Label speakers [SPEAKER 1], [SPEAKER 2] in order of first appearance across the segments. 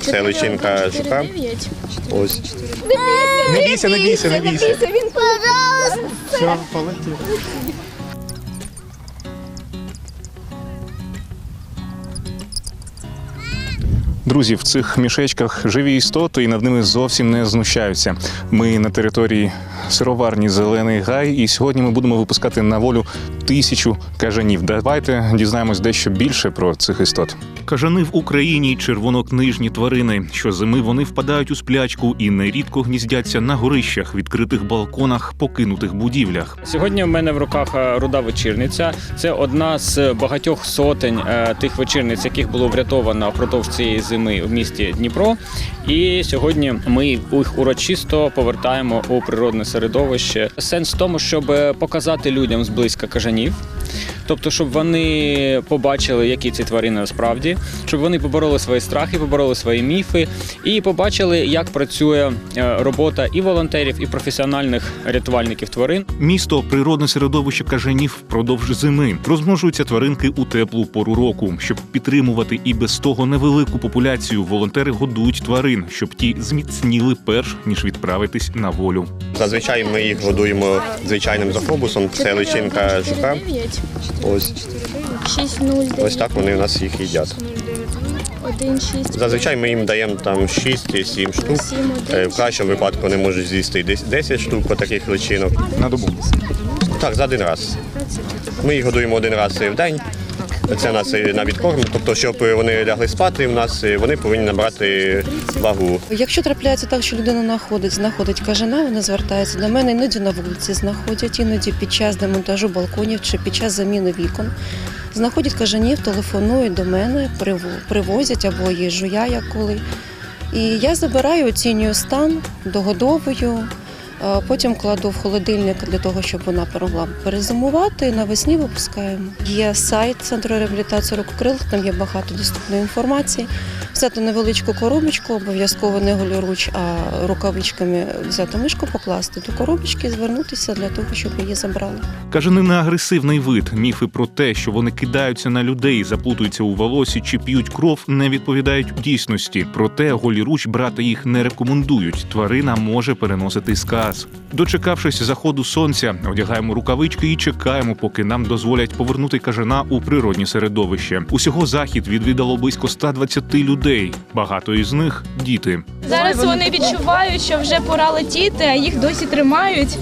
[SPEAKER 1] Це личинка жука. Ось. Не бійся, не бійся, не бійся. Все, полетів.
[SPEAKER 2] Друзі, в цих мішечках живі істоти і над ними зовсім не знущаються. Ми на території сироварні Зелений Гай, і сьогодні ми будемо випускати на волю тисячу кажанів. Давайте дізнаємось дещо більше про цих істот. Кажани в Україні червонокнижні тварини. Щозими вони впадають у сплячку і нерідко гніздяться на горищах, відкритих балконах, покинутих будівлях.
[SPEAKER 3] Сьогодні в мене в руках е, руда вечірниця. Це одна з багатьох сотень е, тих вечірниць, яких було врятовано впродовж цієї зими в місті Дніпро. І сьогодні ми їх урочисто повертаємо у природне середовище. Сенс в тому, щоб е, показати людям зблизька кажанів. Тобто, щоб вони побачили, які ці тварини насправді, щоб вони побороли свої страхи, побороли свої міфи і побачили, як працює е, робота і волонтерів, і професіональних рятувальників тварин.
[SPEAKER 2] Місто природне середовище кажанів впродовж зими. Розмножуються тваринки у теплу пору року. Щоб підтримувати і без того невелику популяцію, волонтери годують тварин, щоб ті зміцніли перш ніж відправитись на волю.
[SPEAKER 1] Зазвичай ми їх годуємо звичайним захобусом. Це личинка жука. Ось. Ось так вони у нас їх їдять. Зазвичай ми їм даємо там 6-7 штук.
[SPEAKER 4] 7
[SPEAKER 1] Е,
[SPEAKER 4] 1
[SPEAKER 1] В кращому випадку вони можуть з'їсти десь 10 штук таких личинок.
[SPEAKER 2] На добу.
[SPEAKER 1] Так, за один раз. Ми їх годуємо один раз в день. Це нас на відкорм. Тобто, щоб вони лягли спати, у нас вони повинні набрати вагу.
[SPEAKER 5] Якщо трапляється так, що людина знаходить, знаходить кажана, вона звертається до мене, іноді на вулиці знаходять, іноді під час демонтажу балконів чи під час заміни вікон. Знаходять кажанів, телефонують до мене, привозять або їжу я як коли. І я забираю, оцінюю стан, догодовую, потім кладу в холодильник для того, щоб вона могла перезимувати. Навесні випускаємо. Є сайт Центру реабілітації рукокрил, там є багато доступної інформації. Взяти невеличку коробочку, обов'язково не голіруч, а рукавичками взяти мишку, покласти до коробочки звернутися для того, щоб її забрали.
[SPEAKER 2] Кажани не агресивний вид. Міфи про те, що вони кидаються на людей, заплутуються у волосі чи п'ють кров, не відповідають дійсності. Проте голіруч брати їх не рекомендують. Тварина може переносити сказ. Дочекавшись заходу сонця, одягаємо рукавички і чекаємо, поки нам дозволять повернути кажана у природні середовище. Усього захід відвідало близько 120 людей. Багато із них діти.
[SPEAKER 6] Зараз вони відчувають, що вже пора летіти, а їх досі тримають.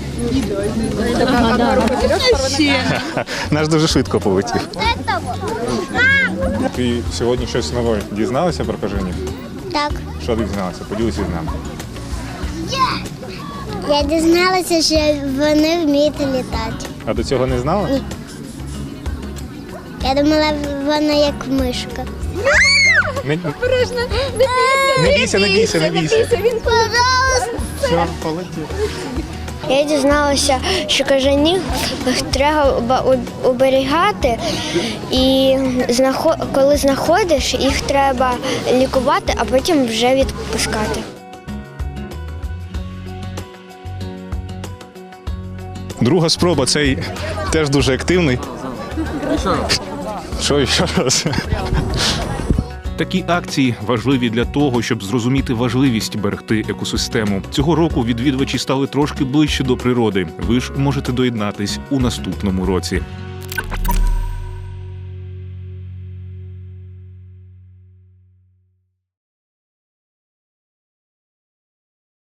[SPEAKER 2] Наш дуже швидко полетів. Ти сьогодні щось нове дізналася про кажанів?
[SPEAKER 7] Так,
[SPEAKER 2] Що ти дізналася? Поділися з нами.
[SPEAKER 7] я дізналася, що вони вміють літати.
[SPEAKER 2] А до цього не знала?
[SPEAKER 7] Я думала, вона як мишка.
[SPEAKER 2] Не, не бійся, не бійся, не бійся.
[SPEAKER 7] Він пожалуйста.
[SPEAKER 2] Все, полетів.
[SPEAKER 7] Я дізналася, що кажанів треба оберігати, і знахо- коли знаходиш, їх треба лікувати, а потім вже відпускати.
[SPEAKER 2] Друга спроба, цей теж дуже активний. Що ще раз? Такі акції важливі для того, щоб зрозуміти важливість берегти екосистему. Цього року відвідувачі стали трошки ближче до природи. Ви ж можете доєднатись у наступному році.